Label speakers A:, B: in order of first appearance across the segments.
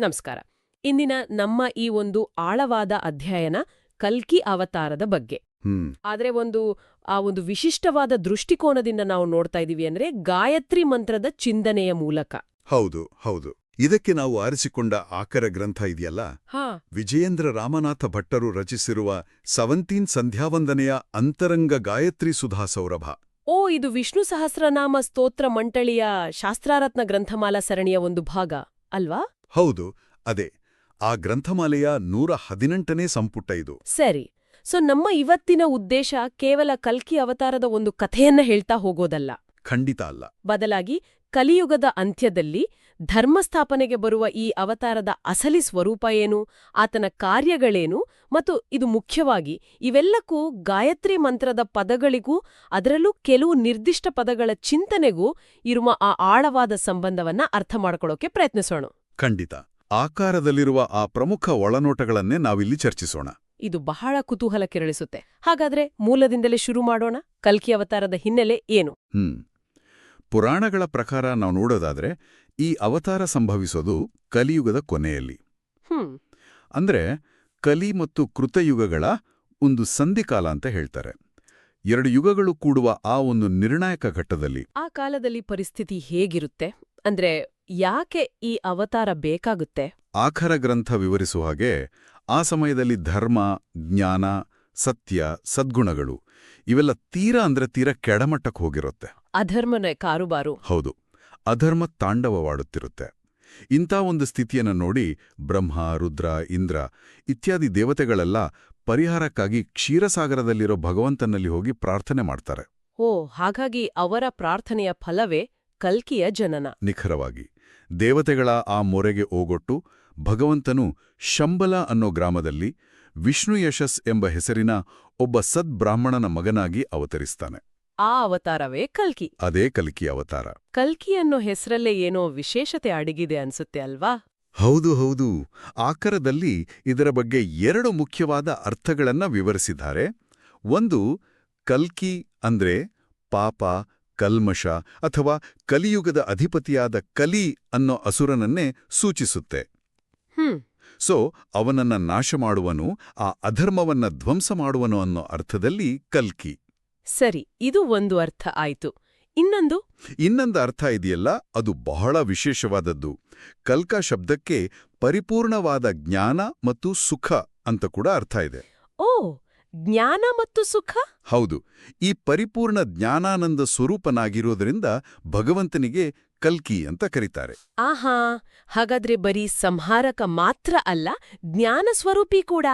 A: ನಮಸ್ಕಾರ. ಇಂದಿನ ನಮ್ಮ ಈ ಒಂದು ಆಳವಾದ ಅಧ್ಯಯನ ಕಲ್ಕಿ ಅವತಾರದ ಬಗ್ಗೆ. ಆದರೆ ಒಂದು ಆ ಒಂದು ವಿಶಿಷ್ಟವಾದ ದೃಷ್ಟಿಕೋನದಿಂದ ನಾವು ನೋಡ್ತಾ ಇದೀವಿ ಅಂದ್ರೆ ಗಾಯತ್ರಿ ಮಂತ್ರದ ಚಿಂತನೆಯ ಮೂಲಕ.
B: ಹೌದು ಹೌದು. ಇದಕ್ಕೆ ನಾವು ಆರಿಸಿಕೊಂಡ ಆಕರ ಗ್ರಂಥ ಇದೆಯಲ್ಲ?
A: ಹಾ.
B: ವಿಜಯೇಂದ್ರ ರಾಮನಾಥ ಭಟ್ಟರು ರಚಿಸಿರುವ ಸವಂತೀನ್ ಸಂಧ್ಯಾವಂದನೆಯ ಅಂತರಂಗ ಗಾಯತ್ರಿ ಸುಧಾ ಸೌರಭ.
A: ಓ ಇದು ವಿಷ್ಣು ಸಹಸ್ರನಾಮ ಸ್ತೋತ್ರ ಮಂಟಳಿಯ ಶಾಸ್ತ್ರಾರತ್ನ ಗ್ರಂಥಮಾಲಾ ಸರಣಿಯ ಒಂದು ಭಾಗ ಅಲ್ವಾ?
B: ಹೌದು ಅದೇ. ಆ ಗ್ರಂಥಮಾಲೆಯ ನೂರ ಹದಿನೆಂಟನೇ ಸಂಪುಟ ಇದು.
A: ಸರಿ. ಸೊ ನಮ್ಮ ಇವತ್ತಿನ ಉದ್ದೇಶ ಕೇವಲ ಕಲ್ಕಿ ಅವತಾರದ ಒಂದು ಕಥೆಯನ್ನ ಹೇಳ್ತಾ ಹೋಗೋದಲ್ಲ.
B: ಖಂಡಿತ ಅಲ್ಲ.
A: ಬದಲಾಗಿ ಕಲಿಯುಗದ ಅಂತ್ಯದಲ್ಲಿ ಧರ್ಮಸ್ಥಾಪನೆಗೆ ಬರುವ ಈ ಅವತಾರದ ಅಸಲಿ ಸ್ವರೂಪ ಏನು ಆತನ ಕಾರ್ಯಗಳೇನು ಮತ್ತು ಇದು ಮುಖ್ಯವಾಗಿ ಇವೆಲ್ಲಕ್ಕೂ ಗಾಯತ್ರಿ ಮಂತ್ರದ ಪದಗಳಿಗೂ ಅದರಲ್ಲೂ ಕೆಲವು ನಿರ್ದಿಷ್ಟ ಪದಗಳ ಚಿಂತನೆಗೂ ಇರುವ ಆ ಆಳವಾದ ಸಂಬಂಧವನ್ನ ಅರ್ಥ ಮಾಡ್ಕೊಳ್ಳೋಕೆ ಪ್ರಯತ್ನಿಸೋಣ.
B: ಖಂಡಿತ. ಆಕಾರದಲ್ಲಿರುವ ಆ ಪ್ರಮುಖ ಒಳನೋಟಗಳನ್ನೇ ನಾವಿಲ್ಲಿ ಚರ್ಚಿಸೋಣ.
A: ಇದು ಬಹಳ ಕುತೂಹಲ ಕೆರಳಿಸುತ್ತೆ ಹಾಗಾದ್ರೆ ಮೂಲದಿಂದಲೇ ಶುರು ಮಾಡೋಣ? ಕಲ್ಕಿ ಅವತಾರದ ಹಿನ್ನೆಲೆ ಏನು?
B: ಹ್ಮ್. ಪುರಾಣಗಳ ಪ್ರಕಾರ ನಾವು ನೋಡೋದಾದ್ರೆ ಈ ಅವತಾರ ಸಂಭವಿಸೋದು ಕಲಿಯುಗದ ಕೊನೆಯಲ್ಲಿ.
A: ಹ್ಮ್.
B: ಅಂದ್ರೆ ಕಲಿ ಮತ್ತು ಕೃತಯುಗಗಳ ಒಂದು ಸಂಧಿಕಾಲ ಅಂತ ಹೇಳ್ತಾರೆ. ಎರಡು ಯುಗಗಳು ಕೂಡುವ ಆ ಒಂದು ನಿರ್ಣಾಯಕ ಘಟ್ಟದಲ್ಲಿ.
A: ಆ ಕಾಲದಲ್ಲಿ ಪರಿಸ್ಥಿತಿ ಹೇಗಿರುತ್ತೆ? ಅಂದ್ರೆ ಯಾಕೆ ಈ ಅವತಾರ ಬೇಕಾಗುತ್ತೆ?
B: ಆಖರ ಗ್ರಂಥ ವಿವರಿಸುವ ಹಾಗೆ ಆ ಸಮಯದಲ್ಲಿ ಧರ್ಮ ಜ್ಞಾನ ಸತ್ಯ ಸದ್ಗುಣಗಳು ಇವೆಲ್ಲ ತೀರ ಅಂದ್ರೆ ತೀರ ಕೆಡಮಟ್ಟಕ್ಕೆ ಹೋಗಿರುತ್ತೆ.
A: ಅಧರ್ಮನೇ ಕಾರುಬಾರು.
B: ಹೌದು ಅಧರ್ಮ ತಾಂಡವವಾಡುತ್ತಿರುತ್ತೆ. ಇಂಥ ಒಂದು ಸ್ಥಿತಿಯನ್ನು ನೋಡಿ ಬ್ರಹ್ಮ ರುದ್ರ ಇಂದ್ರ ಇತ್ಯಾದಿ ದೇವತೆಗಳೆಲ್ಲ ಪರಿಹಾರಕ್ಕಾಗಿ ಕ್ಷೀರಸಾಗರದಲ್ಲಿರೋ ಭಗವಂತನಲ್ಲಿ ಹೋಗಿ ಪ್ರಾರ್ಥನೆ ಮಾಡ್ತಾರೆ.
A: ಓ ಹಾಗಾಗಿ ಅವರ ಪ್ರಾರ್ಥನೆಯ ಫಲವೇ ಕಲ್ಕಿಯ ಜನನ.
B: ನಿಖರವಾಗಿ. ದೇವತೆಗಳ ಆ ಮೊರೆಗೆ ಓಗೊಟ್ಟು ಭಗವಂತನು ಶಂಬಲ ಅನ್ನೋ ಗ್ರಾಮದಲ್ಲಿ ವಿಷ್ಣು ಯಶಸ್ ಎಂಬ ಹೆಸರಿನ ಒಬ್ಬ ಸದ್ಬ್ರಾಹ್ಮಣನ ಮಗನಾಗಿ ಅವತರಿಸ್ತಾನೆ.
A: ಆ ಅವತಾರವೇ ಕಲ್ಕಿ.
B: ಅದೇ ಕಲ್ಕಿ ಅವತಾರ.
A: ಕಲ್ಕಿ ಅನ್ನೋ ಹೆಸರಲ್ಲೇ ಏನೋ ವಿಶೇಷತೆ ಅಡಗಿದೆ ಅನ್ಸುತ್ತೆ ಅಲ್ವಾ?
B: ಹೌದು ಹೌದು. ಆಕರದಲ್ಲಿ ಇದರ ಬಗ್ಗೆ ಎರಡು ಮುಖ್ಯವಾದ ಅರ್ಥಗಳನ್ನ ವಿವರಿಸಿದ್ದಾರೆ. ಒಂದು ಕಲ್ಕಿ ಅಂದ್ರೆ ಪಾಪ ಕಲ್ಮಶ ಅಥವಾ ಕಲಿಯುಗದ ಅಧಿಪತಿಯಾದ ಕಲಿ ಅನ್ನೋ ಅಸುರನನ್ನೇ ಸೂಚಿಸುತ್ತೆ. ಸೊ ಅವನನ್ನ ನಾಶ ಮಾಡುವನು ಆ ಅಧರ್ಮವನ್ನ ಧ್ವಂಸ ಮಾಡುವನು ಅನ್ನೋ ಅರ್ಥದಲ್ಲಿ ಕಲ್ಕಿ.
A: ಸರಿ ಇದು ಒಂದು ಅರ್ಥ ಆಯಿತು. ಇನ್ನೊಂದು?
B: ಇನ್ನೊಂದು ಅರ್ಥ ಇದೆಯಲ್ಲ ಅದು ಬಹಳ ವಿಶೇಷವಾದದ್ದು. ಕಲ್ಕ ಶಬ್ದಕ್ಕೆ ಪರಿಪೂರ್ಣವಾದ ಜ್ಞಾನ ಮತ್ತು ಸುಖ ಅಂತ ಕೂಡ ಅರ್ಥ ಇದೆ.
A: ಓ ಜ್ಞಾನ ಮತ್ತು ಸುಖ?
B: ಹೌದು. ಈ ಪರಿಪೂರ್ಣ ಜ್ಞಾನಾನಂದ ಸ್ವರೂಪನಾಗಿರೋದ್ರಿಂದ ಭಗವಂತನಿಗೆ ಕಲ್ಕಿ ಅಂತ ಕರೀತಾರೆ.
A: ಆಹಾ! ಹಾಗಾದ್ರೆ ಬರೀ ಸಂಹಾರಕ ಮಾತ್ರ ಅಲ್ಲ ಜ್ಞಾನ ಸ್ವರೂಪಿ ಕೂಡ?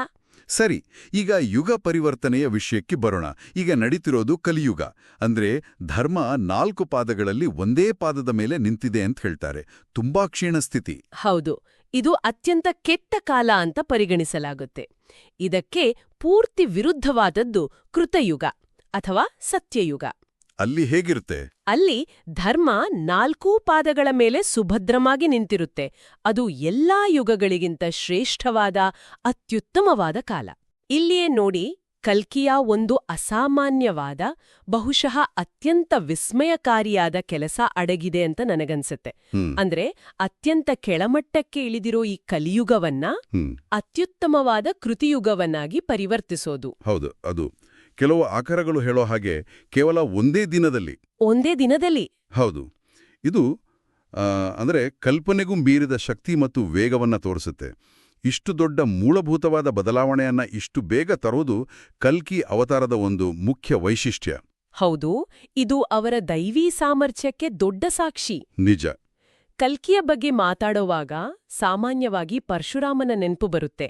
B: ಸರಿ ಈಗ ಯುಗ ಪರಿವರ್ತನೆಯ ವಿಷಯಕ್ಕೆ ಬರೋಣ. ಈಗ ನಡೀತಿರೋದು ಕಲಿಯುಗ. ಅಂದ್ರೆ ಧರ್ಮ ನಾಲ್ಕು ಪಾದಗಳಲ್ಲಿ ಒಂದೇ ಪಾದದ ಮೇಲೆ ನಿಂತಿದೆ ಅಂತ ಹೇಳ್ತಾರೆ. ತುಂಬಾ ಕ್ಷೀಣ ಸ್ಥಿತಿ.
A: ಹೌದು. ಇದು ಅತ್ಯಂತ ಕೆಟ್ಟ ಕಾಲ ಅಂತ ಪರಿಗಣಿಸಲಾಗುತ್ತೆ. ಇದಕ್ಕೆ ಪೂರ್ತಿ ವಿರುದ್ಧವಾದದ್ದು ಕೃತಯುಗ ಅಥವಾ ಸತ್ಯಯುಗ.
B: ಅಲ್ಲಿ ಹೇಗಿರುತ್ತೆ?
A: ಅಲ್ಲಿ ಧರ್ಮ ನಾಲ್ಕೂ ಪಾದಗಳ ಮೇಲೆ ಸುಭದ್ರವಾಗಿ ನಿಂತಿರುತ್ತೆ. ಅದು ಎಲ್ಲಾ ಯುಗಗಳಿಗಿಂತ ಶ್ರೇಷ್ಠವಾದ ಅತ್ಯುತ್ತಮವಾದ ಕಾಲ. ಇಲ್ಲಿಯೇ ನೋಡಿ ಕಲ್ಕಿಯ ಒಂದು ಅಸಾಮಾನ್ಯವಾದ ಬಹುಶಃ ಅತ್ಯಂತ ವಿಸ್ಮಯಕಾರಿಯಾದ ಕೆಲಸ ಅಡಗಿದೆ ಅಂತ ನನಗನ್ಸುತ್ತೆ. ಅಂದ್ರೆ ಅತ್ಯಂತ ಕೆಳಮಟ್ಟಕ್ಕೆ ಇಳಿದಿರೋ ಈ ಕಲಿಯುಗವನ್ನ ಅತ್ಯುತ್ತಮವಾದ ಕೃತಿಯುಗವನ್ನಾಗಿ ಪರಿವರ್ತಿಸೋದು.
B: ಹೌದು ಅದು. ಕೆಲವು ಆಕಾರಗಳು ಹೇಳೋ ಹಾಗೆ ಕೇವಲ ಒಂದೇ ದಿನದಲ್ಲಿ.
A: ಒಂದೇ ದಿನದಲ್ಲಿ?
B: ಹೌದು. ಇದು ಅಂದ್ರೆ ಕಲ್ಪನೆಗೂ ಮೀರಿದ ಶಕ್ತಿ ಮತ್ತು ವೇಗವನ್ನ ತೋರಿಸುತ್ತೆ. ಇಷ್ಟು ದೊಡ್ಡ ಮೂಲಭೂತವಾದ ಬದಲಾವಣೆಯನ್ನ ಇಷ್ಟು ಬೇಗ ತರೋದು ಕಲ್ಕಿ ಅವತಾರದ ಒಂದು ಮುಖ್ಯ ವೈಶಿಷ್ಟ್ಯ.
A: ಹೌದು ಇದು ಅವರ ದೈವೀ ಸಾಮರ್ಥ್ಯಕ್ಕೆ ದೊಡ್ಡ ಸಾಕ್ಷಿ.
B: ನಿಜ.
A: ಕಲ್ಕಿಯ ಬಗ್ಗೆ ಮಾತಾಡುವಾಗ ಸಾಮಾನ್ಯವಾಗಿ ಪರಶುರಾಮನ ನೆನಪು ಬರುತ್ತೆ.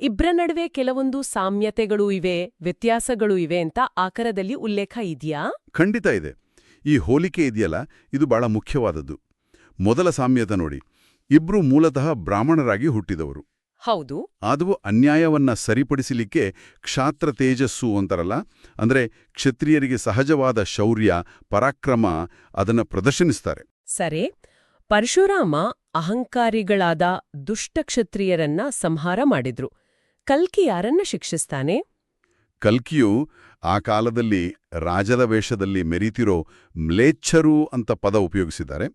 A: ಇಬ್ಬರ ನಡುವೆ ಕೆಲವೊಂದು ಸಾಮ್ಯತೆಗಳು ಇವೆ ವ್ಯತ್ಯಾಸಗಳು ಇವೆ ಅಂತ ಆಕರದಲ್ಲಿ ಉಲ್ಲೇಖ ಇದೆಯಾ?
B: ಖಂಡಿತ ಇದೆ. ಈ ಹೋಲಿಕೆ ಇದೆಯಲ್ಲ ಇದು ಬಹಳ ಮುಖ್ಯವಾದದ್ದು. ಮೊದಲ ಸಾಮ್ಯತೆ ನೋಡಿ. ಇಬ್ರು ಮೂಲತಃ ಬ್ರಾಹ್ಮಣರಾಗಿ ಹುಟ್ಟಿದವರು.
A: ಹೌದು.
B: ಅದು ಅನ್ಯಾಯವನ್ನ ಸರಿಪಡಿಸಲಿಕ್ಕೆ ಕ್ಷಾತ್ರ ತೇಜಸ್ಸು ಅಂತಾರಲ್ಲ ಅಂದ್ರೆ ಕ್ಷತ್ರಿಯರಿಗೆ ಸಹಜವಾದ ಶೌರ್ಯ ಪರಾಕ್ರಮ ಅದನ್ನ ಪ್ರದರ್ಶನಿಸ್ತಾರೆ.
A: ಸರಿ. ಪರಶುರಾಮ ಅಹಂಕಾರಿಗಳಾದ ದುಷ್ಟಕ್ಷತ್ರಿಯರನ್ನ ಸಂಹಾರ ಮಾಡಿದ್ರು. ಕಲ್ಕಿ ಯಾರನ್ನ ಶಿಕ್ಷಿಸ್ತಾನೆ?
B: ಕಲ್ಕಿಯು ಆ ಕಾಲದಲ್ಲಿ ರಾಜದ ವೇಷದಲ್ಲಿ ಮೆರೀತಿರೋ ಮ್ಲೇಚ್ಛರು ಅಂತ ಪದ ಉಪಯೋಗಿಸಿದ್ದಾರೆ.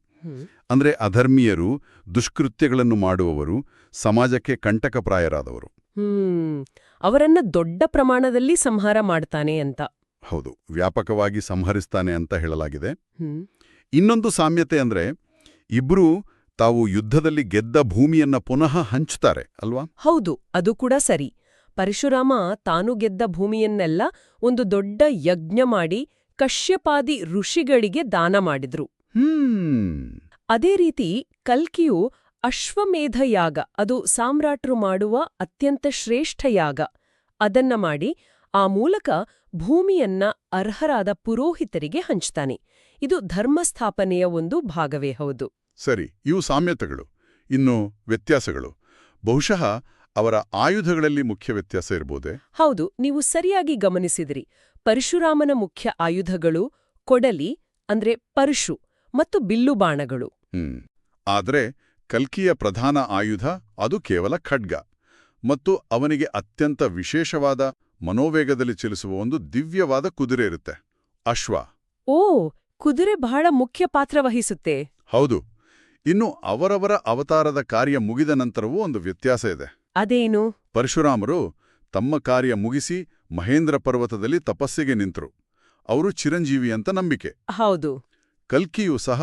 B: ಅಂದ್ರೆ ಅಧರ್ಮೀಯರು ದುಷ್ಕೃತ್ಯಗಳನ್ನು ಮಾಡುವವರು ಸಮಾಜಕ್ಕೆ ಕಂಟಕಪ್ರಾಯರಾದವರು.
A: ಅವರನ್ನು ಅವರನ್ನ ದೊಡ್ಡ ಪ್ರಮಾಣದಲ್ಲಿ ಸಂಹಾರ ಮಾಡ್ತಾನೆ ಅಂತ.
B: ಹೌದು. ವ್ಯಾಪಕವಾಗಿ ಸಂಹರಿಸ್ತಾನೆ ಅಂತ ಹೇಳಲಾಗಿದೆ. ಇನ್ನೊಂದು ಸಾಮ್ಯತೆ ಅಂದ್ರೆ ಇಬ್ರೂ ತಾವು ಯುದ್ಧದಲ್ಲಿ ಗೆದ್ದ ಭೂಮಿಯನ್ನ ಪುನಃ ಹಂಚುತ್ತಾರೆ ಅಲ್ವಾ?
A: ಹೌದು ಅದು ಕೂಡ ಸರಿ. ಪರಶುರಾಮ ತಾನು ಗೆದ್ದ ಭೂಮಿಯನ್ನೆಲ್ಲ ಒಂದು ದೊಡ್ಡ ಯಜ್ಞ ಮಾಡಿ ಕಶ್ಯಪಾದಿ ಋಷಿಗಳಿಗೆ ದಾನ ಮಾಡಿದ್ರು.
B: ಹ್ಮ್.
A: ಅದೇ ರೀತಿ ಕಲ್ಕಿಯು ಅಶ್ವಮೇಧ ಯಾಗ ಅದು ಸಾಮ್ರಾಟ್ರು ಮಾಡುವ ಅತ್ಯಂತ ಶ್ರೇಷ್ಠ ಯಾಗ. ಅದನ್ನ ಮಾಡಿ ಆ ಮೂಲಕ ಭೂಮಿಯನ್ನ ಅರ್ಹರಾದ ಪುರೋಹಿತರಿಗೆ ಹಂಚ್ತಾನೆ. ಇದು ಧರ್ಮಸ್ಥಾಪನೆಯ ಒಂದು ಭಾಗವೇ ಹೌದು.
B: ಸರಿ ಇವು ಸಾಮ್ಯತೆಗಳು. ಇನ್ನು ವ್ಯತ್ಯಾಸಗಳು. ಬಹುಶಃ ಅವರ ಆಯುಧಗಳಲ್ಲಿ ಮುಖ್ಯ ವ್ಯತ್ಯಾಸ ಇರಬಹುದೇ
A: ಹೌದು ನೀವು ಸರಿಯಾಗಿ ಗಮನಿಸಿದಿರಿ. ಪರಶುರಾಮನ ಮುಖ್ಯ ಆಯುಧಗಳು ಕೊಡಲಿ ಅಂದ್ರೆ ಪರಶು. ಮತ್ತು ಬಿಲ್ಲು
B: ಬಾಣಗಳು. ಆದರೆ ಕಲ್ಕಿಯ ಪ್ರಧಾನ ಆಯುಧ ಅದು ಕೇವಲ ಖಡ್ಗ. ಮತ್ತು ಅವನಿಗೆ ಅತ್ಯಂತ ವಿಶೇಷವಾದ ಮನೋವೇಗದಲ್ಲಿ ಚಲಿಸುವ ಒಂದು ದಿವ್ಯವಾದ ಕುದುರೆ ಇರುತ್ತೆ ಅಶ್ವ.
A: ಓ ಕುದುರೆ ಬಹಳ ಮುಖ್ಯ ಪಾತ್ರ ವಹಿಸುತ್ತೆ.
B: ಹೌದು. ಇನ್ನು ಅವರವರ ಅವತಾರದ ಕಾರ್ಯ ಮುಗಿದ ನಂತರವೂ ಒಂದು ವ್ಯತ್ಯಾಸ ಇದೆ.
A: ಅದೇನು?
B: ಪರಶುರಾಮರು ತಮ್ಮ ಕಾರ್ಯ ಮುಗಿಸಿ ಮಹೇಂದ್ರ ಪರ್ವತದಲ್ಲಿ ತಪಸ್ಸಿಗೆ ನಿಂತರು. ಅವರು ಚಿರಂಜೀವಿ ಅಂತ ನಂಬಿಕೆ.
A: ಹೌದು.
B: ಕಲ್ಕಿಯೂ ಸಹ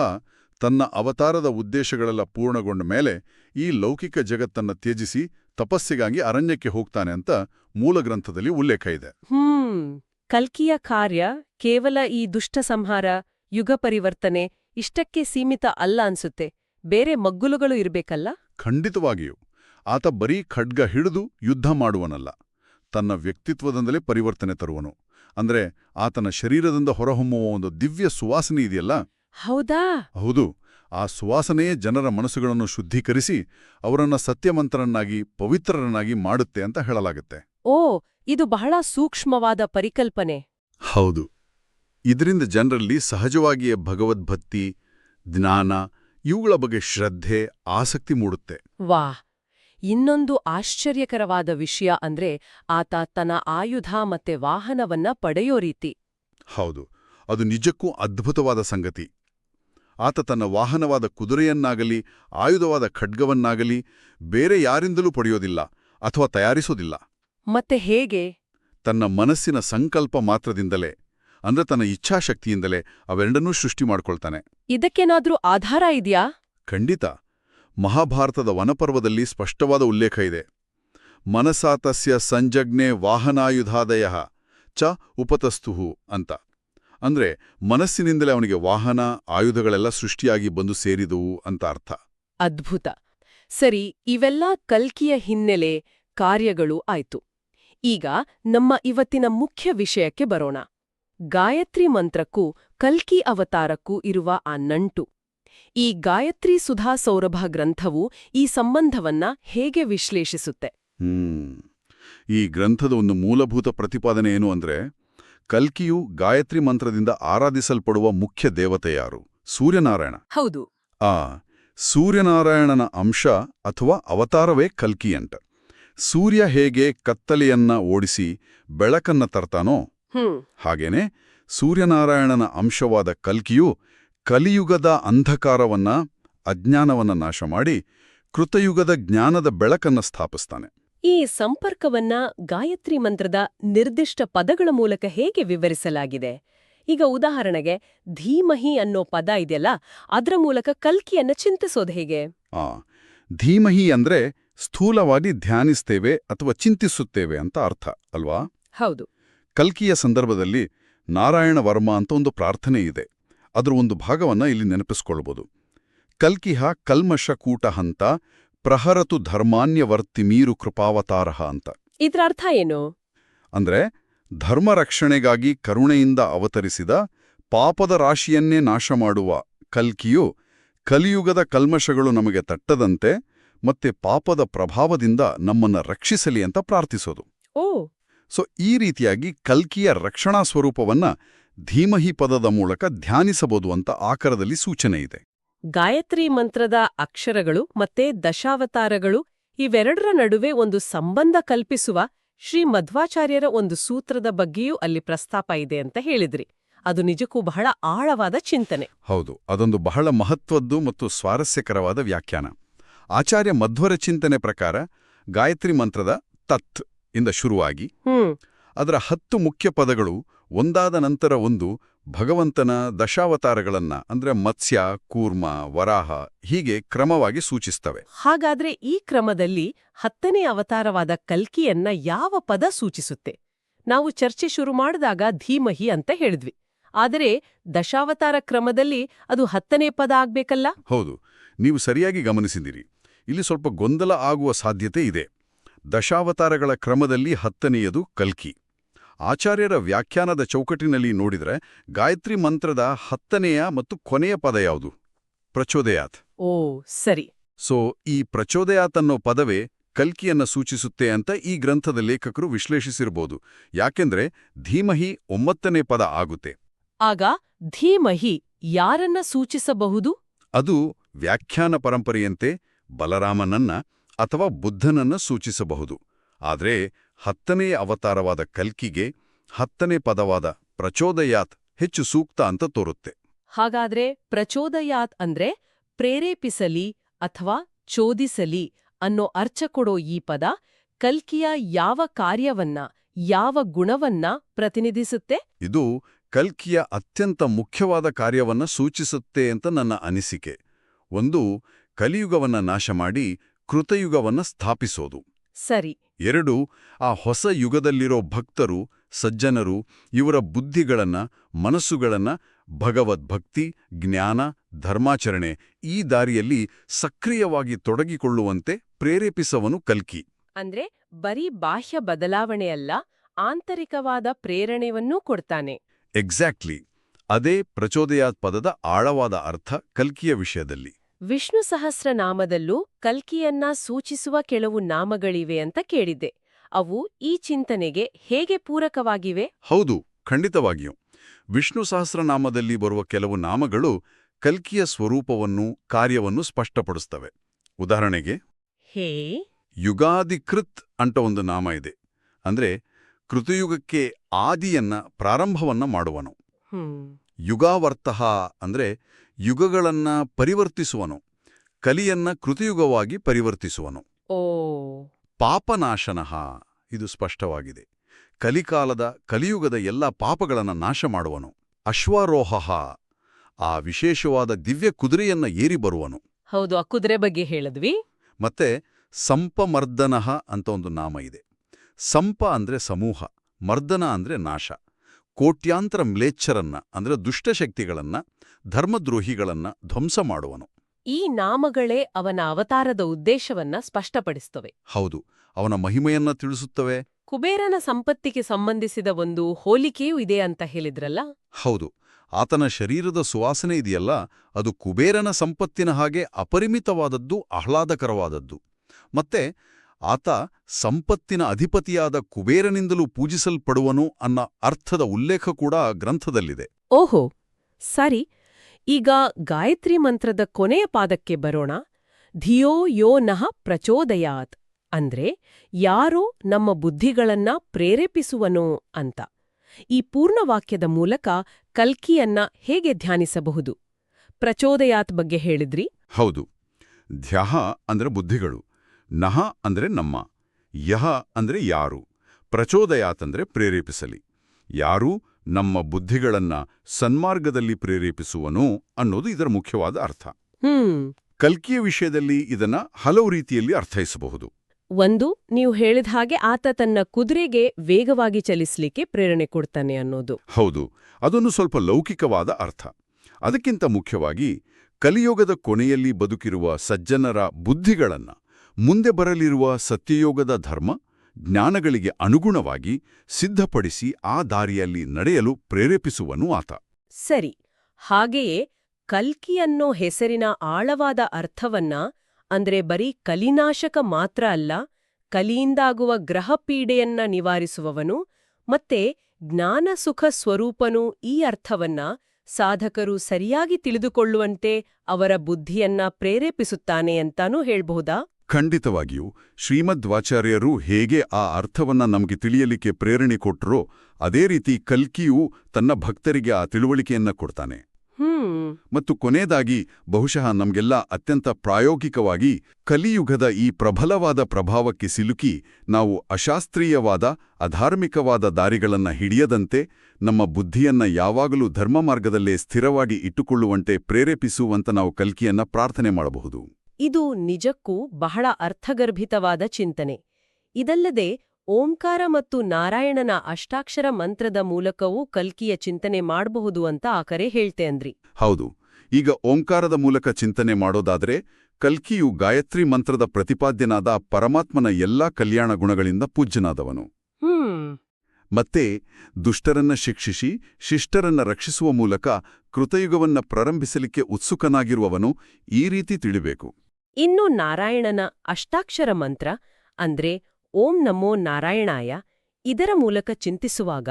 B: ತನ್ನ ಅವತಾರದ ಉದ್ದೇಶಗಳೆಲ್ಲ ಪೂರ್ಣಗೊಂಡ ಮೇಲೆ ಈ ಲೌಕಿಕ ಜಗತ್ತನ್ನ ತ್ಯಜಿಸಿ ತಪಸ್ಸಿಗಾಗಿ ಅರಣ್ಯಕ್ಕೆ ಹೋಗ್ತಾನೆ ಅಂತ ಮೂಲ ಗ್ರಂಥದಲ್ಲಿ ಉಲ್ಲೇಖ ಇದೆ.
A: ಹ್ಮ್. ಕಲ್ಕಿಯ ಕಾರ್ಯ ಕೇವಲ ಈ ದುಷ್ಟ ಸಂಹಾರ ಯುಗ ಪರಿವರ್ತನೆ ಇಷ್ಟಕ್ಕೆ ಸೀಮಿತ ಅಲ್ಲ ಅನ್ಸುತ್ತೆ. ಬೇರೆ ಮಗ್ಗುಲುಗಳು ಇರಬೇಕಲ್ಲ?
B: ಖಂಡಿತವಾಗಿಯೂ. ಆತ ಬರೀ ಖಡ್ಗ ಹಿಡಿದು ಯುದ್ಧ ಮಾಡುವನಲ್ಲ. ತನ್ನ ವ್ಯಕ್ತಿತ್ವದಿಂದಲೇ ಪರಿವರ್ತನೆ ತರುವನು. ಅಂದ್ರೆ ಆತನ ಶರೀರದಿಂದ ಹೊರಹೊಮ್ಮುವ ಒಂದು ದಿವ್ಯ ಸುವಾಸನೆ ಇದೆಯಲ್ಲ?
A: ಹೌದಾ?
B: ಹೌದು. ಆ ಸುವಾಸನೆಯೇ ಜನರ ಮನಸ್ಸುಗಳನ್ನು ಶುದ್ಧೀಕರಿಸಿ ಅವರನ್ನ ಸತ್ಯಮಂತರನ್ನಾಗಿ ಪವಿತ್ರರನ್ನಾಗಿ ಮಾಡುತ್ತೆ ಅಂತ ಹೇಳಲಾಗುತ್ತೆ.
A: ಓ ಇದು ಬಹಳ ಸೂಕ್ಷ್ಮವಾದ ಪರಿಕಲ್ಪನೆ.
B: ಹೌದು. ಇದರಿಂದ ಜನರಲ್ಲಿ ಸಹಜವಾಗಿಯೇ ಭಗವದ್ಭಕ್ತಿ ಜ್ಞಾನ ಇವುಗಳ ಬಗ್ಗೆ ಶ್ರದ್ಧೆ ಆಸಕ್ತಿ ಮೂಡುತ್ತೆ.
A: ವಾ ಇನ್ನೊಂದು ಆಶ್ಚರ್ಯಕರವಾದ ವಿಷಯ ಅಂದ್ರೆ ಆತ ತನ್ನ ಆಯುಧ ಮತ್ತೆ ವಾಹನವನ್ನ ಪಡೆಯೋ ರೀತಿ.
B: ಹೌದು. ಅದು ನಿಜಕ್ಕೂ ಅದ್ಭುತವಾದ ಸಂಗತಿ. ಆತ ತನ್ನ ವಾಹನವಾದ ಕುದುರೆಯನ್ನಾಗಲಿ ಆಯುಧವಾದ ಖಡ್ಗವನ್ನಾಗಲಿ ಬೇರೆ ಯಾರಿಂದಲೂ ಪಡೆಯೋದಿಲ್ಲ ಅಥವಾ ತಯಾರಿಸೋದಿಲ್ಲ.
A: ಮತ್ತೆ ಹೇಗೆ?
B: ತನ್ನ ಮನಸ್ಸಿನ ಸಂಕಲ್ಪ ಮಾತ್ರದಿಂದಲೇ ಅಂದ್ರೆ ತನ್ನ ಇಚ್ಛಾಶಕ್ತಿಯಿಂದಲೇ ಅವೆರಡನ್ನೂ ಸೃಷ್ಟಿ ಮಾಡ್ಕೊಳ್ತಾನೆ.
A: ಇದಕ್ಕೇನಾದ್ರೂ ಆಧಾರ ಇದ್ಯಾ?
B: ಖಂಡಿತ. ಮಹಾಭಾರತದ ವನಪರ್ವದಲ್ಲಿ ಸ್ಪಷ್ಟವಾದ ಉಲ್ಲೇಖ ಇದೆ. ಮನಸಾತಸ್ಯ ಸಂಜಜ್ಞೆ ವಾಹನಾಯುಧಾದಯ ಚ ಉಪತಸ್ತುಹು ಅಂತ. ಅಂದ್ರೆ ಮನಸ್ಸಿನಿಂದಲೇ ಅವನಿಗೆ ವಾಹನ ಆಯುಧಗಳೆಲ್ಲ ಸೃಷ್ಟಿಯಾಗಿ ಬಂದು ಸೇರಿದುವು ಅಂತ ಅರ್ಥ.
A: ಅದ್ಭುತ. ಸರಿ ಇವೆಲ್ಲ ಕಲ್ಕಿಯ ಹಿನ್ನೆಲೆ ಕಾರ್ಯಗಳು ಆಯ್ತು. ಈಗ ನಮ್ಮ ಇವತ್ತಿನ ಮುಖ್ಯ ವಿಷಯಕ್ಕೆ ಬರೋಣ. ಗಾಯತ್ರಿ ಮಂತ್ರಕ್ಕೂ ಕಲ್ಕಿ ಅವತಾರಕ್ಕೂ ಇರುವ ಆ ನಂಟು. ಈ ಗಾಯತ್ರಿ ಸುಧಾ ಸೌರಭ ಗ್ರಂಥವು ಈ ಸಂಬಂಧವನ್ನ ಹೇಗೆ ವಿಶ್ಲೇಷಿಸುತ್ತೆ?
B: ಈ ಗ್ರಂಥದ ಒಂದು ಮೂಲಭೂತ ಪ್ರತಿಪಾದನೆ ಏನು ಅಂದ್ರೆ ಕಲ್ಕಿಯು ಗಾಯತ್ರಿ ಮಂತ್ರದಿಂದ ಆರಾಧಿಸಲ್ಪಡುವ ಮುಖ್ಯ ದೇವತೆ ಯಾರು ಸೂರ್ಯನಾರಾಯಣ.
A: ಹೌದು.
B: ಆ ಸೂರ್ಯನಾರಾಯಣನ ಅಂಶ ಅಥವಾ ಅವತಾರವೇ ಕಲ್ಕಿಯಂಟ. ಸೂರ್ಯ ಹೇಗೆ ಕತ್ತಲೆಯನ್ನ ಓಡಿಸಿ ಬೆಳಕನ್ನ ತರ್ತಾನೋ ಹಾಗೇನೆ ಸೂರ್ಯನಾರಾಯಣನ ಅಂಶವಾದ ಕಲ್ಕಿಯು ಕಲಿಯುಗದ ಅಂಧಕಾರವನ್ನ ಅಜ್ಞಾನವನ್ನ ನಾಶ ಮಾಡಿ ಕೃತಯುಗದ ಜ್ಞಾನದ ಬೆಳಕನ್ನ ಸ್ಥಾಪಿಸ್ತಾನೆ.
A: ಈ ಸಂಪರ್ಕವನ್ನ ಗಾಯತ್ರಿ ಮಂತ್ರದ ನಿರ್ದಿಷ್ಟ ಪದಗಳ ಮೂಲಕ ಹೇಗೆ ವಿವರಿಸಲಾಗಿದೆ? ಈಗ ಉದಾಹರಣೆಗೆ ಧೀಮಹಿ ಅನ್ನೋ ಪದ ಇದೆಯಲ್ಲ ಅದರ ಮೂಲಕ ಕಲ್ಕಿಯನ್ನ ಚಿಂತಿಸೋದು ಹೇಗೆ?
B: ಆ ಧೀಮಹಿ ಅಂದ್ರೆ ಸ್ಥೂಲವಾಗಿ ಧ್ಯಾನಿಸ್ತೇವೆ ಅಥವಾ ಚಿಂತಿಸುತ್ತೇವೆ ಅಂತ ಅರ್ಥ ಅಲ್ವಾ?
A: ಹೌದು.
B: ಕಲ್ಕಿಯ ಸಂದರ್ಭದಲ್ಲಿ ನಾರಾಯಣ ವರ್ಮ ಅಂತ ಒಂದು ಪ್ರಾರ್ಥನೆ ಇದೆ. ಅದರ ಒಂದು ಭಾಗವನ್ನ ಇಲ್ಲಿ ನೆನಪಿಸ್ಕೊಳ್ಬೋದು. ಕಲ್ಕಿಹ ಕಲ್ಮಶ ಕೂಟ ಹಂತ ಪ್ರಹರತು ಧರ್ಮಾನ್ಯವರ್ತಿ ಮೀರು ಕೃಪಾವತಾರಹ ಅಂತ.
A: ಇದರ ಅರ್ಥ ಏನು?
B: ಅಂದ್ರೆ ಧರ್ಮ ರಕ್ಷಣೆಗಾಗಿ ಕರುಣೆಯಿಂದ ಅವತರಿಸಿದ ಪಾಪದ ರಾಶಿಯನ್ನೇ ನಾಶ ಮಾಡುವ ಕಲ್ಕಿಯು ಕಲಿಯುಗದ ಕಲ್ಮಶಗಳು ನಮಗೆ ತಟ್ಟದಂತೆ ಮತ್ತೆ ಪಾಪದ ಪ್ರಭಾವದಿಂದ ನಮ್ಮನ್ನ ರಕ್ಷಿಸಲಿ ಅಂತ ಪ್ರಾರ್ಥಿಸೋದು.
A: ಓ!
B: ಸೊ ಈ ರೀತಿಯಾಗಿ ಕಲ್ಕಿಯ ರಕ್ಷಣಾ ಸ್ವರೂಪವನ್ನ ಧೀಮಹಿ ಪದದ ಮೂಲಕ ಧ್ಯಾನಿಸಬಹುದು ಅಂತ ಆಕರದಲ್ಲಿ ಸೂಚನೆ ಇದೆ.
A: ಗಾಯತ್ರಿ ಮಂತ್ರದ ಅಕ್ಷರಗಳು ಮತ್ತೆ ದಶಾವತಾರಗಳು ಇವೆರಡರ ನಡುವೆ ಒಂದು ಸಂಬಂಧ ಕಲ್ಪಿಸುವ ಶ್ರೀ ಮಧ್ವಾಚಾರ್ಯರ ಒಂದು ಸೂತ್ರದ ಬಗ್ಗೆಯೂ ಅಲ್ಲಿ ಪ್ರಸ್ತಾಪ ಇದೆ ಅಂತ ಹೇಳಿದ್ರಿ. ಅದು ನಿಜಕ್ಕೂ ಬಹಳ ಆಳವಾದ ಚಿಂತನೆ.
B: ಹೌದು ಅದೊಂದು ಬಹಳ ಮಹತ್ವದ್ದು ಮತ್ತು ಸ್ವಾರಸ್ಯಕರವಾದ ವ್ಯಾಖ್ಯಾನ. ಆಚಾರ್ಯ ಮಧ್ವರ ಚಿಂತನೆ ಪ್ರಕಾರ ಗಾಯತ್ರಿ ಮಂತ್ರದ ತತ್ ಇಂದ ಶುರುವಾಗಿ ಅದರ ಹತ್ತು ಮುಖ್ಯ ಪದಗಳು ಒಂದಾದ ನಂತರ ಒಂದು ಭಗವಂತನ ದಶಾವತಾರಗಳನ್ನ ಅಂದ್ರೆ ಮತ್ಸ್ಯ ಕೂರ್ಮ ವರಾಹ ಹೀಗೆ ಕ್ರಮವಾಗಿ ಸೂಚಿಸ್ತವೆ.
A: ಹಾಗಾದ್ರೆ ಈ ಕ್ರಮದಲ್ಲಿ ಹತ್ತನೇ ಅವತಾರವಾದ ಕಲ್ಕಿಯನ್ನ ಯಾವ ಪದ ಸೂಚಿಸುತ್ತೆ? ನಾವು ಚರ್ಚೆ ಶುರು ಮಾಡಿದಾಗ ಧೀಮಹಿ ಅಂತ ಹೇಳಿದ್ವಿ. ಆದರೆ ದಶಾವತಾರ ಕ್ರಮದಲ್ಲಿ ಅದು ಹತ್ತನೇ ಪದ ಆಗ್ಬೇಕಲ್ಲ?
B: ಹೌದು. ನೀವು ಸರಿಯಾಗಿ ಗಮನಿಸಿದಿರಿ ಇಲ್ಲಿ ಸ್ವಲ್ಪ ಗೊಂದಲ ಆಗುವ ಸಾಧ್ಯತೆ ಇದೆ. ದಶಾವತಾರಗಳ ಕ್ರಮದಲ್ಲಿ ಹತ್ತನೆಯದು ಕಲ್ಕಿ. ಆಚಾರ್ಯರ ವ್ಯಾಖ್ಯಾನದ ಚೌಕಟ್ಟಿನಲ್ಲಿ ನೋಡಿದರೆ ಗಾಯತ್ರಿ ಮಂತ್ರದ ಹತ್ತನೆಯ ಮತ್ತು ಕೊನೆಯ ಪದ ಯಾವುದು? ಪ್ರಚೋದಯಾತ್.
A: ಓ ಸರಿ.
B: ಸೊ ಈ ಪ್ರಚೋದಯಾತ್ ಅನ್ನೋ ಪದವೇ ಕಲ್ಕಿಯನ್ನ ಸೂಚಿಸುತ್ತೆ ಅಂತ ಈ ಗ್ರಂಥದ ಲೇಖಕರು ವಿಶ್ಲೇಷಿಸಿರಬಹುದು ಯಾಕೆಂದ್ರೆ ಧೀಮಹಿ ಒಂಬತ್ತನೇ ಪದ ಆಗುತ್ತೆ.
A: ಆಗ ಧೀಮಹಿ ಯಾರನ್ನ ಸೂಚಿಸಬಹುದು?
B: ಅದು ವ್ಯಾಖ್ಯಾನ ಪರಂಪರೆಯಂತೆ ಬಲರಾಮನನ್ನ ಅಥವಾ ಬುದ್ಧನನ್ನ ಸೂಚಿಸಬಹುದು. ಆದರೆ ಹತ್ತನೇ ಅವತಾರವಾದ ಕಲ್ಕಿಗೆ ಹತ್ತನೇ ಪದವಾದ ಪ್ರಚೋದಯಾತ್ ಹೆಚ್ಚು ಸೂಕ್ತ ಅಂತ ತೋರುತ್ತೆ.
A: ಹಾಗಾದ್ರೆ ಪ್ರಚೋದಯಾತ್ ಅಂದ್ರೆ ಪ್ರೇರೇಪಿಸಲಿ ಅಥವಾ ಚೋದಿಸಲಿ ಅನ್ನೋ ಅರ್ಥ ಕೊಡೋ ಈ ಪದ ಕಲ್ಕಿಯ ಯಾವ ಕಾರ್ಯವನ್ನ ಯಾವ ಗುಣವನ್ನ ಪ್ರತಿನಿಧಿಸುತ್ತೆ?
B: ಇದು ಕಲ್ಕಿಯ ಅತ್ಯಂತ ಮುಖ್ಯವಾದ ಕಾರ್ಯವನ್ನ ಸೂಚಿಸುತ್ತೆ ಅಂತ ನನ್ನ ಅನಿಸಿಕೆ. ಒಂದು ಕಲಿಯುಗವನ್ನ ನಾಶ ಮಾಡಿ ಕೃತಯುಗವನ್ನ ಸ್ಥಾಪಿಸೋದು.
A: ಸರಿ.
B: ಎರಡು ಆ ಹೊಸ ಯುಗದಲ್ಲಿರೋ ಭಕ್ತರು ಸಜ್ಜನರು ಇವರ ಬುದ್ಧಿಗಳನ್ನ ಮನಸ್ಸುಗಳನ್ನ ಭಗವದ್ಭಕ್ತಿ ಜ್ಞಾನ ಧರ್ಮಾಚರಣೆ ಈ ದಾರಿಯಲ್ಲಿ ಸಕ್ರಿಯವಾಗಿ ತೊಡಗಿಕೊಳ್ಳುವಂತೆ ಪ್ರೇರೇಪಿಸವನು ಕಲ್ಕಿ.
A: ಅಂದ್ರೆ ಬರೀ ಬಾಹ್ಯ ಬದಲಾವಣೆಯಲ್ಲ ಆಂತರಿಕವಾದ ಪ್ರೇರಣೆಯನ್ನೂ ಕೊಡ್ತಾನೆ.
B: ಎಕ್ಸಾಕ್ಟ್ಲಿ ಅದೇ ಪ್ರಚೋದಯಾತ್ ಪದದ ಆಳವಾದ ಅರ್ಥ ಕಲ್ಕಿಯ ವಿಷಯದಲ್ಲಿ.
A: ವಿಷ್ಣು ಸಹಸ್ರನಾಮದಲ್ಲೂ ಕಲ್ಕಿಯನ್ನ ಸೂಚಿಸುವ ಕೆಲವು ನಾಮಗಳಿವೆ ಅಂತ ಕೇಳಿದ್ದೆ. ಅವು ಈ ಚಿಂತನೆಗೆ ಹೇಗೆ ಪೂರಕವಾಗಿವೆ?
B: ಹೌದು ಖಂಡಿತವಾಗಿಯೂ. ವಿಷ್ಣು ಸಹಸ್ರನಾಮದಲ್ಲಿ ಬರುವ ಕೆಲವು ನಾಮಗಳು ಕಲ್ಕಿಯ ಸ್ವರೂಪವನ್ನು ಕಾರ್ಯವನ್ನು ಸ್ಪಷ್ಟಪಡಿಸ್ತವೆ ಉದಾಹರಣೆಗೆ
A: ಹೇ
B: ಯುಗಾದಿಕೃತ್ ಅಂತ ಒಂದು ನಾಮ ಇದೆ. ಅಂದ್ರೆ ಕೃತಯುಗಕ್ಕೆ ಆದಿಯನ್ನ ಪ್ರಾರಂಭವನ್ನ ಮಾಡುವನು. ಯುಗಾವರ್ತಃ ಅಂದ್ರೆ ಯುಗಗಳನ್ನ ಪರಿವರ್ತಿಸುವನು ಕಲಿಯನ್ನ ಕೃತಿಯುಗವಾಗಿ ಪರಿವರ್ತಿಸುವನು.
A: ಓ.
B: ಪಾಪನಾಶನಃ ಇದು ಸ್ಪಷ್ಟವಾಗಿದೆ. ಕಲಿಕಾಲದ ಕಲಿಯುಗದ ಎಲ್ಲ ಪಾಪಗಳನ್ನು ನಾಶ ಮಾಡುವನು. ಅಶ್ವಾರೋಹ ಆ ವಿಶೇಷವಾದ ದಿವ್ಯ ಕುದುರೆಯನ್ನ ಏರಿ ಬರುವನು.
A: ಹೌದು ಆ ಕುದುರೆ ಬಗ್ಗೆ ಹೇಳಿದ್ವಿ.
B: ಮತ್ತೆ ಸಂಪಮರ್ದನಃ ಅಂತ ಒಂದು ನಾಮ ಇದೆ. ಸಂಪ ಅಂದ್ರೆ ಸಮೂಹ ಮರ್ದನ ಅಂದ್ರೆ ನಾಶ. ಕೋಟ್ಯಾಂತರ ಮ್ಲೇಚ್ಛರನ್ನ ಅಂದ್ರೆ ದುಷ್ಟಶಕ್ತಿಗಳನ್ನ ಧರ್ಮದ್ರೋಹಿಗಳನ್ನ ಧ್ವಂಸ ಮಾಡುವನು.
A: ಈ ನಾಮಗಳೇ ಅವನ ಅವತಾರದ ಉದ್ದೇಶವನ್ನ ಸ್ಪಷ್ಟಪಡಿಸುತ್ತವೆ
B: ಹೌದು. ಅವನ ಮಹಿಮೆಯನ್ನ ತಿಳಿಸುತ್ತವೆ.
A: ಕುಬೇರನ ಸಂಪತ್ತಿಗೆ ಸಂಬಂಧಿಸಿದ ಒಂದು ಹೋಲಿಕೆಯೂ ಇದೆ ಅಂತ ಹೇಳಿದ್ರಲ್ಲ?
B: ಹೌದು. ಆತನ ಶರೀರದ ಸುವಾಸನೆ ಇದೆಯಲ್ಲ ಅದು ಕುಬೇರನ ಸಂಪತ್ತಿನ ಹಾಗೆ ಅಪರಿಮಿತವಾದದ್ದು ಆಹ್ಲಾದಕರವಾದದ್ದು. ಮತ್ತೆ ಆತ ಸಂಪತ್ತಿನ ಅಧಿಪತಿಯಾದ ಕುಬೇರನಿಂದಲೂ ಪೂಜಿಸಲ್ಪಡುವನು ಅನ್ನ ಅರ್ಥದ ಉಲ್ಲೇಖ ಕೂಡ ಗ್ರಂಥದಲ್ಲಿದೆ.
A: ಓಹೋ ಸರಿ ಈಗ ಗಾಯತ್ರಿ ಮಂತ್ರದ ಕೊನೆಯ ಪಾದಕ್ಕೆ ಬರೋಣ. ಧಿಯೋ ಯೋ ನಃ ಪ್ರಚೋದಯಾತ್. ಅಂದ್ರೆ ಯಾರೋ ನಮ್ಮ ಬುದ್ಧಿಗಳನ್ನ ಪ್ರೇರೇಪಿಸುವನೋ ಅಂತ. ಈ ಪೂರ್ಣವಾಕ್ಯದ ಮೂಲಕ ಕಲ್ಕಿಯನ್ನ ಹೇಗೆ ಧ್ಯಾನಿಸಬಹುದು? ಪ್ರಚೋದಯಾತ್ ಬಗ್ಗೆ ಹೇಳಿದ್ರಿ?
B: ಹೌದು. ಧ್ಯಾಹ ಅಂದ್ರೆ ಬುದ್ಧಿಗಳು. ನಹ ಅಂದ್ರೆ ನಮ್ಮ ಯಹ ಅಂದ್ರೆ ಯಾರು ಪ್ರಚೋದಯಾತ್ ಅಂದ್ರೆ ಪ್ರೇರೇಪಿಸಲಿ. ಯಾರು ನಮ್ಮ ಬುದ್ಧಿಗಳನ್ನ ಸನ್ಮಾರ್ಗದಲ್ಲಿ ಪ್ರೇರೇಪಿಸುವನೋ ಅನ್ನೋದು ಇದರ ಮುಖ್ಯವಾದ ಅರ್ಥ.
A: ಹ್ಮ್.
B: ಕಲ್ಕಿಯ ವಿಷಯದಲ್ಲಿ ಇದನ್ನ ಹಲವು ರೀತಿಯಲ್ಲಿ ಅರ್ಥೈಸಬಹುದು.
A: ಒಂದು ನೀವು ಹೇಳಿದ ಹಾಗೆ ಆತ ತನ್ನ ಕುದುರೆಗೆ ವೇಗವಾಗಿ ಚಲಿಸಲಿಕ್ಕೆ ಪ್ರೇರಣೆ ಕೊಡ್ತಾನೆ ಅನ್ನೋದು.
B: ಹೌದು ಅದೊಂದು ಸ್ವಲ್ಪ ಲೌಕಿಕವಾದ ಅರ್ಥ. ಅದಕ್ಕಿಂತ ಮುಖ್ಯವಾಗಿ ಕಲಿಯುಗದ ಕೊನೆಯಲ್ಲಿ ಬದುಕಿರುವ ಸಜ್ಜನರ ಬುದ್ಧಿಗಳನ್ನ ಮುಂದೆ ಬರಲಿರುವ ಸತ್ಯಯೋಗದ ಧರ್ಮ ಜ್ಞಾನಗಳಿಗೆ ಅನುಗುಣವಾಗಿ ಸಿದ್ಧಪಡಿಸಿ ಆ ದಾರಿಯಲ್ಲಿ ನಡೆಯಲು ಪ್ರೇರೇಪಿಸುವನು ಆತ.
A: ಸರಿ, ಹಾಗೆಯೇ ಕಲ್ಕಿಯನ್ನೋ ಹೆಸರಿನ ಆಳವಾದ ಅರ್ಥವನ್ನ, ಅಂದ್ರೆ ಬರೀ ಕಲಿನಾಶಕ ಮಾತ್ರ ಅಲ್ಲ, ಕಲಿಯಿಂದಾಗುವ ಗ್ರಹಪೀಡೆಯನ್ನ ನಿವಾರಿಸುವವನು ಮತ್ತೆ ಜ್ಞಾನ ಸುಖ ಸ್ವರೂಪನು ಈ ಅರ್ಥವನ್ನ ಸಾಧಕರು ಸರಿಯಾಗಿ ತಿಳಿದುಕೊಳ್ಳುವಂತೆ ಅವರ ಬುದ್ಧಿಯನ್ನ ಪ್ರೇರೇಪಿಸುತ್ತಾನೆ ಅಂತಾನೂ ಹೇಳ್ಬಹುದಾ?
B: ಖಂಡಿತವಾಗಿಯೂ ಶ್ರೀಮದ್ವಾಚಾರ್ಯರು ಹೇಗೆ ಆ ಅರ್ಥವನ್ನ ನಮಗೆ ತಿಳಿಯಲಿಕ್ಕೆ ಪ್ರೇರಣೆ ಕೊಟ್ಟರೋ ಅದೇ ರೀತಿ ಕಲ್ಕಿಯೂ ತನ್ನ ಭಕ್ತರಿಗೆ ಆ ತಿಳುವಳಿಕೆಯನ್ನ ಕೊಡ್ತಾನೆ. ಮತ್ತು ಕೊನೆಯದಾಗಿ ಬಹುಶಃ ನಮಗೆಲ್ಲ ಅತ್ಯಂತ ಪ್ರಾಯೋಗಿಕವಾಗಿ ಕಲಿಯುಗದ ಈ ಪ್ರಬಲವಾದ ಪ್ರಭಾವಕ್ಕೆ ಸಿಲುಕಿ ನಾವು ಅಶಾಸ್ತ್ರೀಯವಾದ ಅಧಾರ್ಮಿಕವಾದ ದಾರಿಗಳನ್ನ ಹಿಡಿಯದಂತೆ ನಮ್ಮ ಬುದ್ಧಿಯನ್ನ ಯಾವಾಗಲೂ ಧರ್ಮ ಮಾರ್ಗದಲ್ಲೇ ಸ್ಥಿರವಾಗಿ ಇಟ್ಟುಕೊಳ್ಳುವಂತೆ ಪ್ರೇರೇಪಿಸುವಂತ ನಾವು ಕಲ್ಕಿಯನ್ನ ಪ್ರಾರ್ಥನೆ ಮಾಡಬಹುದು.
A: ಇದು ನಿಜಕ್ಕೂ ಬಹಳ ಅರ್ಥಗರ್ಭಿತವಾದ ಚಿಂತನೆ. ಇದಲ್ಲದೆ ಓಂಕಾರ ಮತ್ತು ನಾರಾಯಣನ ಅಷ್ಟಾಕ್ಷರ ಮಂತ್ರದ ಮೂಲಕವೂ ಕಲ್ಕಿಯ ಚಿಂತನೆ ಮಾಡಬಹುದು ಅಂತ ಆಕರೆ ಕರೆ ಹೇಳ್ತೆ ಅಂದ್ರಿ.
B: ಹೌದು. ಈಗ ಓಂಕಾರದ ಮೂಲಕ ಚಿಂತನೆ ಮಾಡೋದಾದ್ರೆ ಕಲ್ಕಿಯು ಗಾಯತ್ರಿ ಮಂತ್ರದ ಪ್ರತಿಪಾದ್ಯನಾದ ಪರಮಾತ್ಮನ ಎಲ್ಲಾ ಕಲ್ಯಾಣ ಗುಣಗಳಿಂದ ಪೂಜ್ಯನಾದವನು.
A: ಹ್ಮ್.
B: ಮತ್ತೆ ದುಷ್ಟರನ್ನ ಶಿಕ್ಷಿಸಿ ಶಿಷ್ಟರನ್ನ ರಕ್ಷಿಸುವ ಮೂಲಕ ಕೃತಯುಗವನ್ನ ಪ್ರಾರಂಭಿಸಲಿಕ್ಕೆ ಉತ್ಸುಕನಾಗಿರುವವನು ಈ ರೀತಿ ತಿಳಿಬೇಕು.
A: ಇನ್ನು ನಾರಾಯಣನ ಅಷ್ಟಾಕ್ಷರ ಮಂತ್ರ ಅಂದ್ರೆ ಓಂ ನಮೋ ನಾರಾಯಣಾಯ ಇದರ ಮೂಲಕ ಚಿಂತಿಸುವಾಗ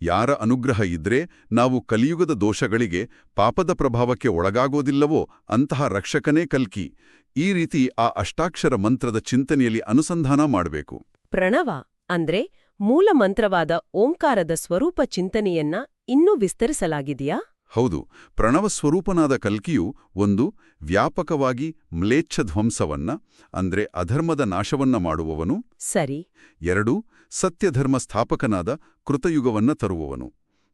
B: ಯಾರ ಅನುಗ್ರಹ ಇದ್ರೆ ನಾವು ಕಲಿಯುಗದ ದೋಷಗಳಿಗೆ ಪಾಪದ ಪ್ರಭಾವಕ್ಕೆ ಒಳಗಾಗೋದಿಲ್ಲವೋ ಅಂತಹ ರಕ್ಷಕನೇ ಕಲ್ಕಿ. ಈ ರೀತಿ ಆ ಅಷ್ಟಾಕ್ಷರ ಮಂತ್ರದ ಚಿಂತನೆಯಲ್ಲಿ ಅನುಸಂಧಾನ ಮಾಡಬೇಕು.
A: ಪ್ರಣವ ಅಂದ್ರೆ ಮೂಲ ಮಂತ್ರವಾದ ಓಂಕಾರದ ಸ್ವರೂಪ ಚಿಂತನೆಯನ್ನ ಇನ್ನೂ ವಿಸ್ತರಿಸಲಾಗಿದೆಯಾ?
B: ಹೌದು ಪ್ರಣವ ಸ್ವರೂಪನಾದ ಕಲ್ಕಿಯು ಒಂದು ವ್ಯಾಪಕವಾಗಿ ಮ್ಲೇಚ್ಛಧ್ವಂಸವನ್ನ ಅಂದ್ರೆ ಅಧರ್ಮದ ನಾಶವನ್ನ ಮಾಡುವವನು.
A: ಸರಿ.
B: ಎರಡು ಸತ್ಯಧರ್ಮ ಸ್ಥಾಪಕನಾದ ಕೃತಯುಗವನ್ನ ತರುವವನು.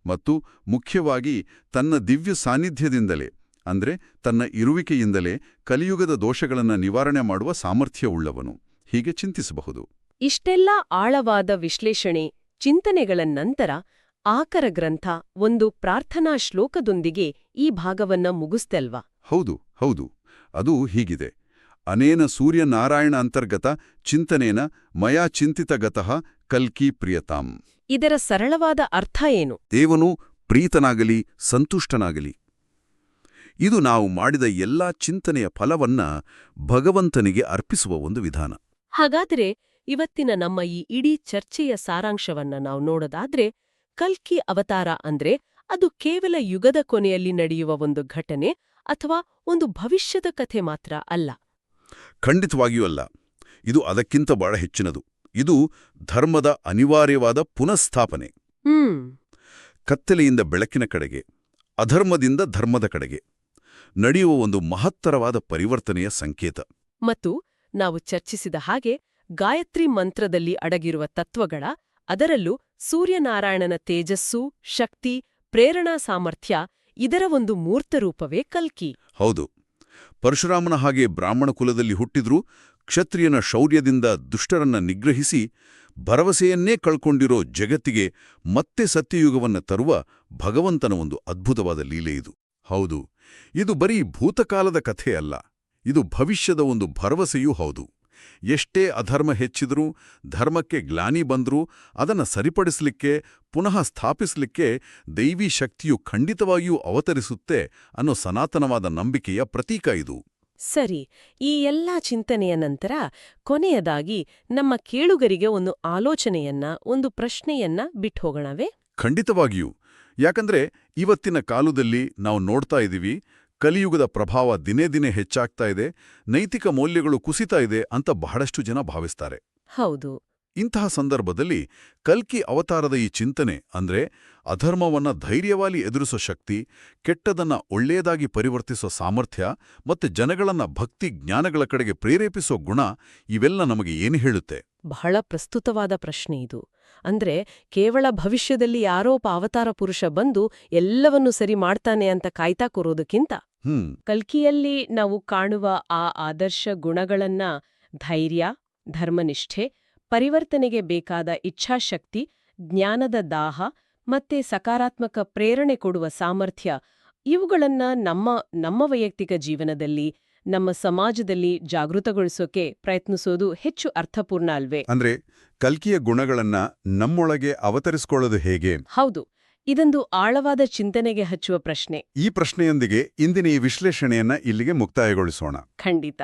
B: ಮತ್ತು ಮುಖ್ಯವಾಗಿ ತನ್ನ ದಿವ್ಯ ಸಾನ್ನಿಧ್ಯದಿಂದಲೇ ಅಂದ್ರೆ ತನ್ನ ಇರುವಿಕೆಯಿಂದಲೇ ಕಲಿಯುಗದ ದೋಷಗಳನ್ನು ನಿವಾರಣೆ ಮಾಡುವ ಸಾಮರ್ಥ್ಯವುಳ್ಳವನು ಹೀಗೆ ಚಿಂತಿಸಬಹುದು.
A: ಇಷ್ಟೆಲ್ಲ ಆಳವಾದ ವಿಶ್ಲೇಷಣೆ ಚಿಂತನೆಗಳ ನಂತರ ಆಕರ ಗ್ರಂಥ ಒಂದು ಪ್ರಾರ್ಥನಾ ಶ್ಲೋಕದೊಂದಿಗೆ ಈ ಭಾಗವನ್ನ ಮುಗಿಸ್ತಲ್ವಾ?
B: ಹೌದು ಹೌದು. ಅದು ಹೀಗಿದೆ. ಅನೇನ ಸೂರ್ಯನಾರಾಯಣ ಅಂತರ್ಗತ ಚಿಂತನೇನ ಮಯಾ ಚಿಂತಿತಗತಃ ಕಲ್ಕಿ ಪ್ರಿಯತಾಂ.
A: ಇದರ ಸರಳವಾದ ಅರ್ಥ ಏನು?
B: ದೇವನು ಪ್ರೀತನಾಗಲಿ ಸಂತುಷ್ಟನಾಗಲಿ. ಇದು ನಾವು ಮಾಡಿದ ಎಲ್ಲಾ ಚಿಂತನೆಯ ಫಲವನ್ನ ಭಗವಂತನಿಗೆ ಅರ್ಪಿಸುವ ಒಂದು ವಿಧಾನ.
A: ಹಾಗಾದ್ರೆ ಇವತ್ತಿನ ನಮ್ಮ ಈ ಇಡೀ ಚರ್ಚೆಯ ಸಾರಾಂಶವನ್ನ ನಾವು ನೋಡೋದಾದ್ರೆ ಕಲ್ಕಿ ಅವತಾರ ಅಂದ್ರೆ ಅದು ಕೇವಲ ಯುಗದ ಕೊನೆಯಲ್ಲಿ ನಡೆಯುವ ಒಂದು ಘಟನೆ ಅಥವಾ ಒಂದು ಭವಿಷ್ಯದ ಕಥೆ ಮಾತ್ರ ಅಲ್ಲ.
B: ಖಂಡಿತವಾಗಿಯೂ ಅಲ್ಲ. ಇದು ಅದಕ್ಕಿಂತ ಬಹಳ ಹೆಚ್ಚಿನದು. ಇದು ಧರ್ಮದ ಅನಿವಾರ್ಯವಾದ ಪುನಃಸ್ಥಾಪನೆ.
A: ಹ್ಮ್.
B: ಕತ್ತಲೆಯಿಂದ ಬೆಳಕಿನ ಕಡೆಗೆ ಅಧರ್ಮದಿಂದ ಧರ್ಮದ ಕಡೆಗೆ ನಡೆಯುವ ಒಂದು ಮಹತ್ತರವಾದ ಪರಿವರ್ತನೆಯ ಸಂಕೇತ.
A: ಮತ್ತು ನಾವು ಚರ್ಚಿಸಿದ ಹಾಗೆ ಗಾಯತ್ರಿ ಮಂತ್ರದಲ್ಲಿ ಅಡಗಿರುವ ತತ್ವಗಳ ಅದರಲ್ಲೂ ಸೂರ್ಯನಾರಾಯಣನ ತೇಜಸ್ಸು, ಶಕ್ತಿ, ಪ್ರೇರಣಾ ಸಾಮರ್ಥ್ಯ ಇದರ ಒಂದು ಮೂರ್ತರೂಪವೇ ಕಲ್ಕಿ.
B: ಹೌದು. ಪರಶುರಾಮನ ಹಾಗೆ ಬ್ರಾಹ್ಮಣ ಕುಲದಲ್ಲಿ ಹುಟ್ಟಿದ್ರೂ ಕ್ಷತ್ರಿಯನ ಶೌರ್ಯದಿಂದ ದುಷ್ಟರನ್ನ ನಿಗ್ರಹಿಸಿ ಭರವಸೆಯನ್ನೇ ಕಳ್ಕೊಂಡಿರೋ ಜಗತ್ತಿಗೆ ಮತ್ತೆ ಸತ್ಯಯುಗವನ್ನ ತರುವ ಭಗವಂತನ ಒಂದು ಅದ್ಭುತವಾದ ಲೀಲೆ ಇದು. ಹೌದು. ಇದು ಬರೀ ಭೂತಕಾಲದ ಕಥೆ ಅಲ್ಲ ಇದು ಭವಿಷ್ಯದ ಒಂದು ಭರವಸೆಯೂ ಹೌದು. ಎಷ್ಟೇ ಅಧರ್ಮ ಹೆಚ್ಚಿದ್ರೂ ಧರ್ಮಕ್ಕೆ ಗ್ಲಾನಿ ಬಂದರೂ ಅದನ್ನು ಸರಿಪಡಿಸಲಿಕ್ಕೆ ಪುನಃ ಸ್ಥಾಪಿಸಲಿಕ್ಕೆ ದೈವಿ ಶಕ್ತಿಯು ಖಂಡಿತವಾಗಿಯೂ ಅವತರಿಸುತ್ತೆ ಅನ್ನೋ ಸನಾತನವಾದ ನಂಬಿಕೆಯ ಪ್ರತೀಕ ಇದು.
A: ಸರಿ ಈ ಎಲ್ಲಾ ಚಿಂತನೆಯ ನಂತರ ಕೊನೆಯದಾಗಿ ನಮ್ಮ ಕೇಳುಗರಿಗೆ ಒಂದು ಆಲೋಚನೆಯನ್ನ ಒಂದು ಪ್ರಶ್ನೆಯನ್ನ ಬಿಟ್ಹೋಗೋಣವೇ?
B: ಖಂಡಿತವಾಗಿಯೂ. ಯಾಕಂದ್ರೆ ಇವತ್ತಿನ ಕಾಲದಲ್ಲಿ ನಾವು ನೋಡ್ತಾ ಇದ್ದೀವಿ ಕಲಿಯುಗದ ಪ್ರಭಾವ ದಿನೇ ದಿನೇ ಹೆಚ್ಚಾಗ್ತಾ ಇದೆ ನೈತಿಕ ಮೌಲ್ಯಗಳು ಕುಸಿತಾ ಇದೆ ಅಂತ ಬಹಳಷ್ಟು ಜನ ಭಾವಿಸ್ತಾರೆ.
A: ಹೌದು.
B: ಇಂತಹ ಸಂದರ್ಭದಲ್ಲಿ ಕಲ್ಕಿ ಅವತಾರದ ಈ ಚಿಂತನೆ ಅಂದ್ರೆ ಅಧರ್ಮವನ್ನ ಧೈರ್ಯವಾಗಿ ಎದುರಿಸೋ ಶಕ್ತಿ ಕೆಟ್ಟದನ್ನ ಒಳ್ಳೆಯದಾಗಿ ಪರಿವರ್ತಿಸೋ ಸಾಮರ್ಥ್ಯ ಮತ್ತೆ ಜನಗಳನ್ನ ಭಕ್ತಿ ಜ್ಞಾನಗಳ ಕಡೆಗೆ ಪ್ರೇರೇಪಿಸೋ ಗುಣ ಇವೆಲ್ಲ ನಮಗೆ ಏನು ಹೇಳುತ್ತೆ?
A: ಬಹಳ ಪ್ರಸ್ತುತವಾದ ಪ್ರಶ್ನೆ ಇದು. ಅಂದ್ರೆ ಕೇವಲ ಭವಿಷ್ಯದಲ್ಲಿ ಯಾರೋ ಪಾವತಾರ ಅವತಾರ ಪುರುಷ ಬಂದು ಎಲ್ಲವನ್ನೂ ಸರಿ ಮಾಡ್ತಾನೆ ಅಂತ ಕಾಯ್ತಾ ಕೂರೋದಕ್ಕಿಂತ ಕಲ್ಕಿಯಲ್ಲಿ ನಾವು ಕಾಣುವ ಆ ಆದರ್ಶ ಗುಣಗಳನ್ನ ಧೈರ್ಯ ಧರ್ಮನಿಷ್ಠೆ ಪರಿವರ್ತನೆಗೆ ಬೇಕಾದ ಇಚ್ಛಾಶಕ್ತಿ ಜ್ಞಾನದ ದಾಹ ಮತ್ತೆ ಸಕಾರಾತ್ಮಕ ಪ್ರೇರಣೆ ಕೊಡುವ ಸಾಮರ್ಥ್ಯ ಇವುಗಳನ್ನ ನಮ್ಮ ನಮ್ಮ ವೈಯಕ್ತಿಕ ಜೀವನದಲ್ಲಿ ನಮ್ಮ ಸಮಾಜದಲ್ಲಿ ಜಾಗೃತಗೊಳಿಸೋಕೆ ಪ್ರಯತ್ನಿಸೋದು ಹೆಚ್ಚು ಅರ್ಥಪೂರ್ಣ ಅಲ್ವೇ?
B: ಅಂದ್ರೆ ಕಲ್ಕಿಯ ಗುಣಗಳನ್ನ ನಮ್ಮೊಳಗೆ ಅವತರಿಸಿಕೊಳ್ಳೋದು ಹೇಗೆ?
A: ಹೌದು. ಇದೊಂದು ಆಳವಾದ ಚಿಂತನೆಗೆ ಹಚ್ಚುವ ಪ್ರಶ್ನೆ.
B: ಈ ಪ್ರಶ್ನೆಯೊಂದಿಗೆ ಇಂದಿನ ಈ ವಿಶ್ಲೇಷಣೆಯನ್ನ ಇಲ್ಲಿಗೆ ಮುಕ್ತಾಯಗೊಳಿಸೋಣ.
A: ಖಂಡಿತ.